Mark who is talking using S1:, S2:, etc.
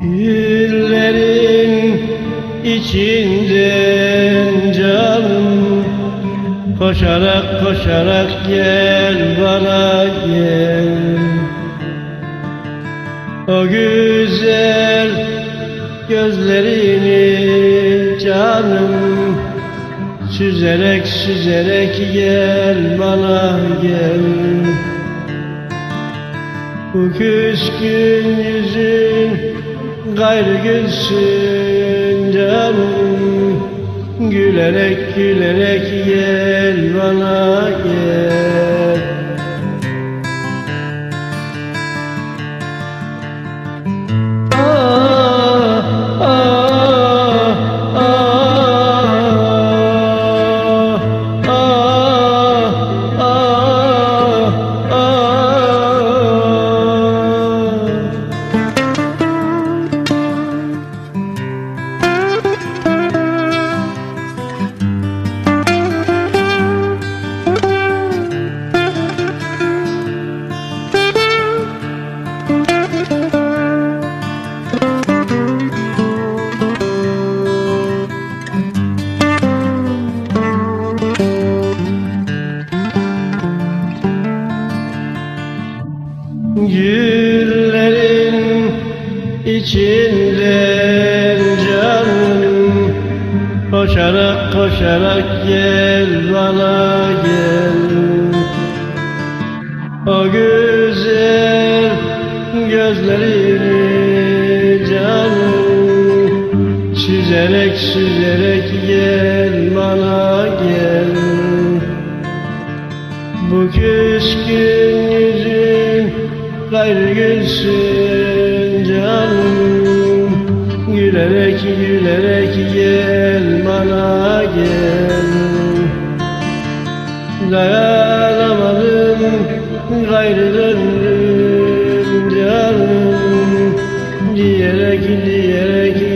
S1: Güllerin içinden canım Koşarak koşarak gel bana gel. O güzel gözlerini canım Süzerek süzerek gel bana gel. Bu küskün yüzün gayrı gülsün canım. Gülerek gülerek gel bana Güllerin içinden canım Koşarak koşarak gel bana gel. O güzel gözlerini canım Süzerek süzerek gel bana gel. Bu küskün gayrı gülsün canım Gülerek gülerek gel bana gel. Dayanamadım gayrı döndüm canım Diyerek diyerek